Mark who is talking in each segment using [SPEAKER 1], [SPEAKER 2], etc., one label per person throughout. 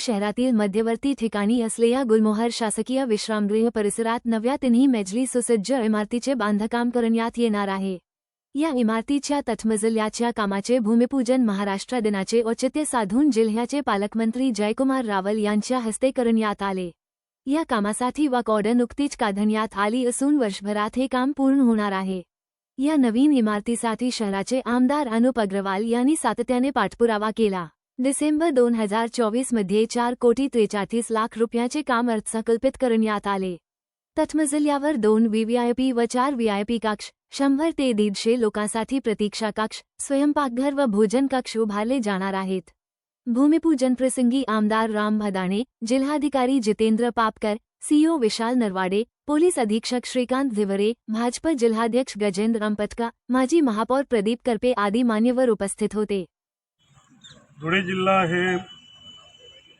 [SPEAKER 1] शहरातील मध्यवर्ती ठिकाणी असलेल्या गुलमोहर शासकीय विश्रामगृह परिसरात नव्या तिन्ही मजली सुसज्ज इमारतीचे बांधकाम करण्यात येणार आहे. या इमारतीच्या तटमजल्याच्या कामाचे भूमिपूजन महाराष्ट्र दिनाचे औचित्य साधून जिल्ह्याचे पालकमंत्री जयकुमार रावल यांच्या हस्ते करण्यात आले. या कामासाठी वा ऑर्डर नुकतीच काढण्यात आली असून वर्षभरात हे काम पूर्ण होणार आहे. या नवीन इमारतीसाठी शहराचे आमदार अनुप अग्रवाल यांनी सातत्याने पाठपुरावा केला. डिसेंबर दोन हज़ार चोवीस मध्ये चार कोटी त्रेचाळीस लाख रुपयाचे काम अर्थसंकल्पित करण्यात आले. तटमजल्यावर दोन व्हीव्हीआयपी व चार व्हीआयपी कक्ष, शंभर ते दीडशे लोकांसाठी प्रतीक्षा कक्ष, स्वयंपाकघर व भोजन कक्ष उभारले जाणार आहेत. भूमिपूजन प्रसंगी आमदार राम भदाणे, जिल्हाधिकारी जितेंद्र पापकर सीओ विशाल नरवाडे, पोलीस अधीक्षक श्रीकांत धिवरे, भाजप जिल्हाध्यक्ष गजेंद्र अंपटका माजी महापौर प्रदीप करपे आदी मान्यवर उपस्थित होते.
[SPEAKER 2] धुळे जिल्हा हे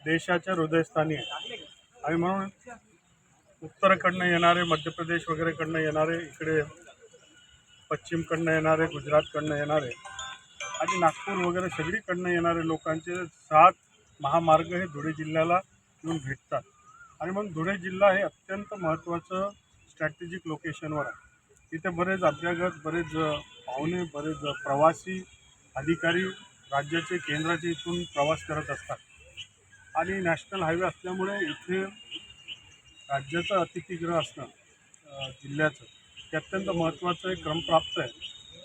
[SPEAKER 2] देशाच्या हृदयस्थानी आहे. आणि म्हणून उत्तरकडनं येणारे मध्य प्रदेश वगैरेकडनं येणारे इकडे पश्चिमकडनं येणारे गुजरातकडनं येणारे आणि नागपूर वगैरे सगळीकडनं येणारे लोकांचे सात महामार्ग हे धुळे जिल्ह्याला येऊन भेटतात. आणि मग धुळे जिल्हा हे अत्यंत महत्त्वाचं स्ट्रॅटेजिक लोकेशनवर आहे. इथे बरेच अभ्यागत बरेच पाहुणे बरेच प्रवासी अधिकारी राज्याचे केंद्राचे इथून प्रवास करत असतात. आणि नॅशनल हायवे असल्यामुळे इथे राज्याचं अतिथीगृह असणं जिल्ह्याचं ते अत्यंत महत्त्वाचं एक क्रमप्राप्त आहे.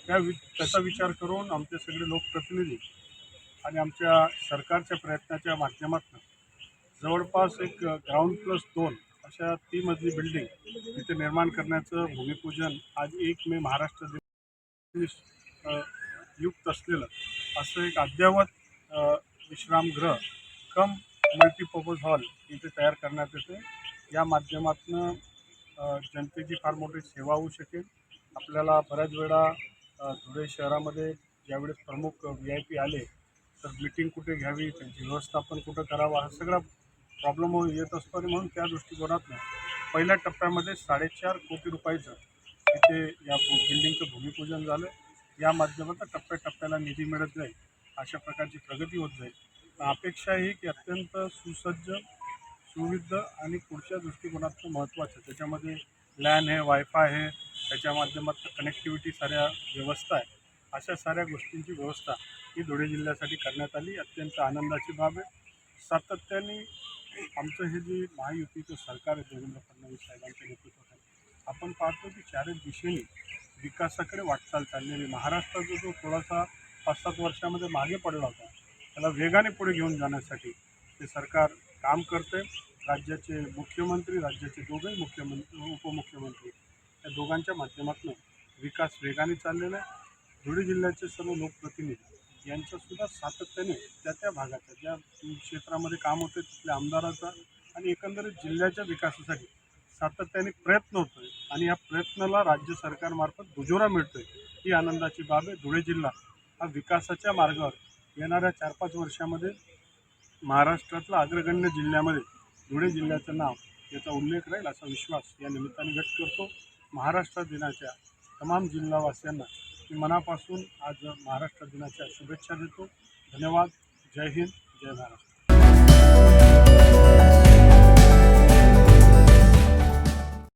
[SPEAKER 2] त्या वि त्याचा विचार करून आमचे सगळे लोकप्रतिनिधी आणि आमच्या सरकारच्या प्रयत्नाच्या माध्यमातून जवळपास एक ग्राउंड प्लस दोन अशा ती मधली बिल्डिंग इथे निर्माण करण्याचं भूमिपूजन आज एक मे महाराष्ट्र दिन युक्त असलेलं असं एक अद्ययावत विश्रामगृह कम मल्टीपर्पज हॉल इथे तयार करण्यात येते. या माध्यमातून जनतेची फार मोठी सेवा होऊ शकेल. आपल्याला बऱ्याच वेळा धुळे शहरामध्ये ज्यावेळेस प्रमुख व्ही आय पी आले तर मीटिंग कुठे घ्यावी त्यांची व्यवस्थापन कुठं करावं हा सगळा प्रॉब्लेम येत असतो आणि म्हणून त्या दृष्टिकोनातून पहिल्या टप्प्यामध्ये साडेचार कोटी रुपयाचं इथे या बिल्डिंगचं भूमिपूजन झालं. या माध्यमातून टप्प्याटप्प्याला निधी मिळत जाईल अशा प्रकारची प्रगती होत जाईल. अपेक्षा ही की अत्यंत सुसज्ज सुविध आणि पुढच्या दृष्टिकोनातून महत्त्वाचं त्याच्यामध्ये लॅन आहे वायफाय आहे त्याच्या माध्यमातून कनेक्टिव्हिटी साऱ्या व्यवस्था आहे. अशा साऱ्या गोष्टींची व्यवस्था ही धुळे जिल्ह्यासाठी करण्यात आली. अत्यंत आनंदाची बाब आहे. सातत्याने आमचं हे जे महायुतीचं सरकार आहे देवेंद्र फडणवीस साहेबांच्या नेतृत्वाखाली आपण पाहतो की चारच दिशेने विकासाकडे वाटचाल चाललेली महाराष्ट्राचा जो थोडासा पाच सात वर्षामध्ये मागे पडला होता त्याला वेगाने पुढे घेऊन जाण्यासाठी ते सरकार काम करते राज्याचे मुख्यमंत्री राज्याचे दोघेही मुख्यमंत्री उपमुख्यमंत्री या दोघांच्या माध्यमातून विकास वेगाने चाललेला आहे. धुळे जिल्ह्याचे सर्व लोकप्रतिनिधी यांचंसुद्धा सातत्याने त्या त्या भागाच्या ज्या क्षेत्रामध्ये काम होते तिथल्या आमदाराचा आणि एकंदरीत जिल्ह्याच्या विकासासाठी सातत्याने प्रयत्न होतोय आणि या प्रयत्नाला राज्य सरकारमार्फत दुजोरा मिळतोय ही आनंदाची बाब आहे. धुळे जिल्हा हा विकासाच्या मार्गावर येणाऱ्या चार पाच वर्षामध्ये महाराष्ट्रातला अग्रगण्य जिल्ह्यामध्ये धुळे जिल्ह्याचं नाव याचा उल्लेख राहील असा विश्वास या निमित्ताने व्यक्त करतो. महाराष्ट्र दिनाच्या तमाम जिल्हावासियांना मी मनापासून आज महाराष्ट्र दिनाच्या शुभेच्छा देतो. धन्यवाद. जय हिंद. जय महाराष्ट्र.